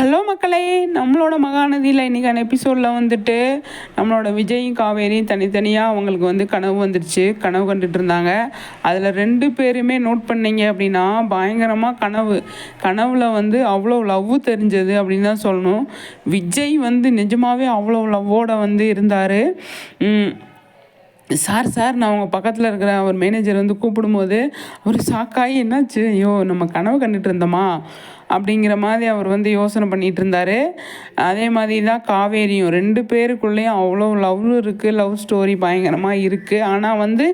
Hello மக்களே நம்மளோட மகாநதியில் இன்றைக்கான எபிசோடில் வந்துட்டு நம்மளோட விஜயும் காவேரியும் தனித்தனியாக அவங்களுக்கு வந்து கனவு வந்துடுச்சு கனவு கண்டுட்டு இருந்தாங்க. அதில் ரெண்டு பேருமே நோட் பண்ணீங்க அப்படின்னா பயங்கரமாக கனவு. கனவில் வந்து அவ்வளோ லவ் தெரிஞ்சது அப்படின்னு தான் சொல்லணும். விஜய் வந்து நிஜமாகவே அவ்வளோ லவ்வோடு வந்து இருந்தார். சார் சார் நான் உங்கள் பக்கத்தில் இருக்கிற அவர் மேனேஜர் வந்து கூப்பிடும்போது அவர் ஷாக்காகி என்னாச்சு? ஐயோ நம்ம கனவு கண்டுட்டு இருந்தோமா? அப்படிங்கிற மாதிரி அவர் வந்து யோசனை பண்ணிகிட்டு இருந்தார். அதே மாதிரி தான் காவேரியும். ரெண்டு பேருக்குள்ளேயும் அவ்வளோ லவ் இருக்குது லவ் ஸ்டோரி பயங்கரமாக இருக்குது ஆனால் வந்து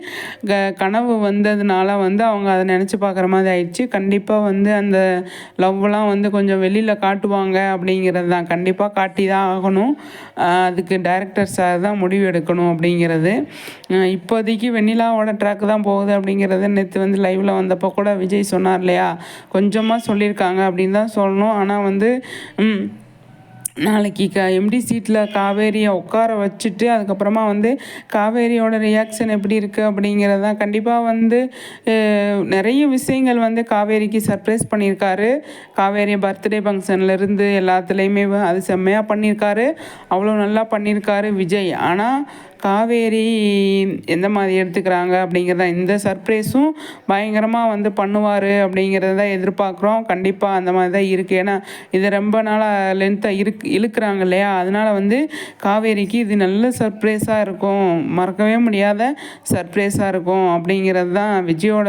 க கனவு வந்ததுனால வந்து அவங்க அதை நினச்சி பார்க்குற மாதிரி ஆயிடுச்சு. கண்டிப்பாக வந்து அந்த லவ்லாம் வந்து கொஞ்சம் வெளியில் காட்டுவாங்க அப்படிங்கிறது தான். கண்டிப்பாக காட்டி தான் ஆகணும் அதுக்கு டைரக்டர் சார் தான் முடிவு எடுக்கணும் அப்படிங்கிறது. இப்போதைக்கு வெண்ணிலாவோட ட்ராக் தான் போகுது அப்படிங்கிறது நேற்று வந்து லைவில் வந்தப்போ கூட விஜய் சொன்னார் இல்லையா? கொஞ்சமாக சொல்லியிருக்காங்க அப்படின்னு தான் சொல்லணும். ஆனால் வந்து நாளைக்கு க எம்டி சீட்டில் காவேரியை உட்கார வச்சுட்டு அதுக்கப்புறமா வந்து காவேரியோட ரியாக்ஷன் எப்படி இருக்குது அப்படிங்கிறத கண்டிப்பாக வந்து நிறைய விஷயங்கள் வந்து காவேரிக்கு சர்ப்ரைஸ் பண்ணியிருக்காரு. காவேரி பர்த்டே ஃபங்க்ஷன்லேருந்து எல்லாத்துலேயுமே அது செம்மையாக பண்ணியிருக்காரு. அவ்வளோ நல்லா பண்ணியிருக்காரு விஜய். ஆனால் காவேரி எந்த மாதிரி எடுத்துக்கிறாங்க அப்படிங்கிறத இந்த சர்ப்ரைஸும் பயங்கரமாக வந்து பண்ணுவார் அப்படிங்கிறத தான் எதிர்பார்க்குறோம். கண்டிப்பாக அந்த மாதிரி தான் இருக்குது ஏன்னா இது ரொம்ப நாளாக லென்த்தாக இருக் இழுக்கிறாங்க இல்லையா? அதனால் வந்து காவேரிக்கு இது நல்ல சர்ப்ரைஸாக இருக்கும். மறக்கவே முடியாத சர்ப்ரைஸாக இருக்கும் அப்படிங்கிறது தான் விஜயோட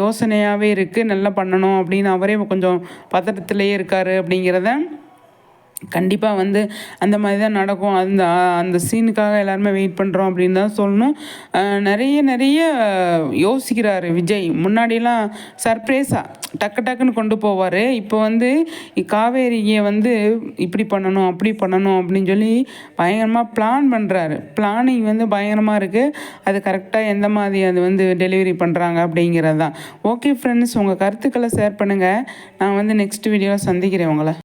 யோசனையாகவே இருக்குது நல்லா பண்ணணும் அப்படின்னு அவரே கொஞ்சம் பதட்டத்திலேயே இருக்கார் அப்படிங்கிறத கண்டிப்பாக வந்து அந்த மாதிரி தான் நடக்கும். அந்த அந்த சீனுக்காக எல்லாருமே வெயிட் பண்ணுறோம் அப்படின்னு தான் சொல்லணும். நிறைய நிறைய யோசிக்கிறாரு விஜய். முன்னாடிலாம் சர்ப்ரைஸாக டக்கு டக்குன்னு கொண்டு போவார். இப்போ வந்து காவேரியை வந்து இப்படி பண்ணணும் அப்படி பண்ணணும் அப்படின்னு சொல்லி பயங்கரமாக பிளான் பண்ணுறாரு பிளானிங் வந்து பயங்கரமாக இருக்குது அது கரெக்டாக எந்த மாதிரி அது வந்து டெலிவரி பண்ணுறாங்க அப்படிங்கிறது தான் ஓகே ஃப்ரெண்ட்ஸ் உங்கள் கருத்துக்களை ஷேர் பண்ணுங்கள் நான் வந்து நெக்ஸ்ட் வீடியோவில் சந்திக்கிறேன் உங்களை.